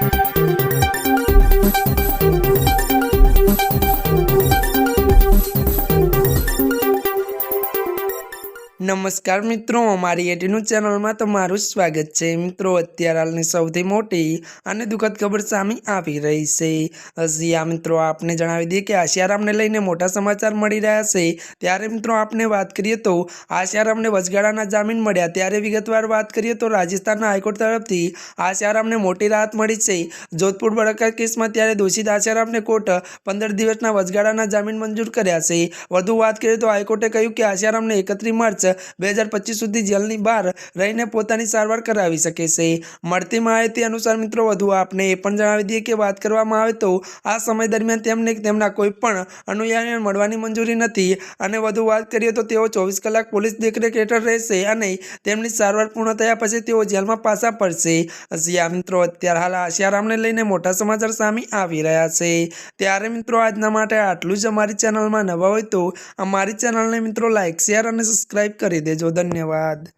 Thank you. નમસ્કાર મિત્રો, અમારી એટીનું ચેનલમાં તમારું સ્વાગત છે. મિત્રો, અત્યારે હાલની સૌથી મોટી અને દુઃખદ ખબર સામે આવી રહી છે. હજી આ મિત્રો, આપને જણાવી દઈએ કે આશિયારામને લઈને મોટા સમાચાર મળી રહ્યા છે. ત્યારે મિત્રો, આપને વાત કરીએ તો આશિયારામને વચગાળાના જામીન મળ્યા. ત્યારે વિગતવાર વાત કરીએ તો રાજસ્થાનના હાઈકોર્ટ તરફથી આશિયારામને મોટી રાહત મળી છે. જોધપુર બળાત્કાર કેસમાં ત્યારે દોષિત આશિયારામને કોર્ટ પંદર દિવસના વચગાળાના જામીન મંજૂર કર્યા છે. વધુ વાત કરીએ તો હાઈકોર્ટે કહ્યું કે આશિયારામને એકત્રીસ માર્ચ બે હજાર પચીસ સુધી જેલની બહાર રહીને પોતાની સારવાર કરાવી શકે છે. મળતી માહિતી અનુસાર મિત્રો, વધુ આપને એ પણ જણાવી દઈએ કે વાત કરવામાં આવે તો આ સમય દરમિયાન તેમને તેમના કોઈ પણ અનુયાયીને મળવાની મંજૂરી નથી. અને વધુ વાત કરીએ તો તેઓ ચોવીસ કલાક પોલીસ દેખરેખ હેઠળ રહેશે અને તેમની સારવાર પૂર્ણ થયા પછી તેઓ જેલમાં પાછા પડશે જ્યાં મિત્રો, અત્યારે હાલ આશિયારામને લઈને મોટા સમાચાર સામે આવી રહ્યા છે. ત્યારે મિત્રો, આજના માટે આટલું જ અમારી ચેનલમાં નવા હોય તો અમારી ચેનલને મિત્રો લાઇક શેર અને સબસ્ક્રાઈબ કરી દેજો. ધન્યવાદ.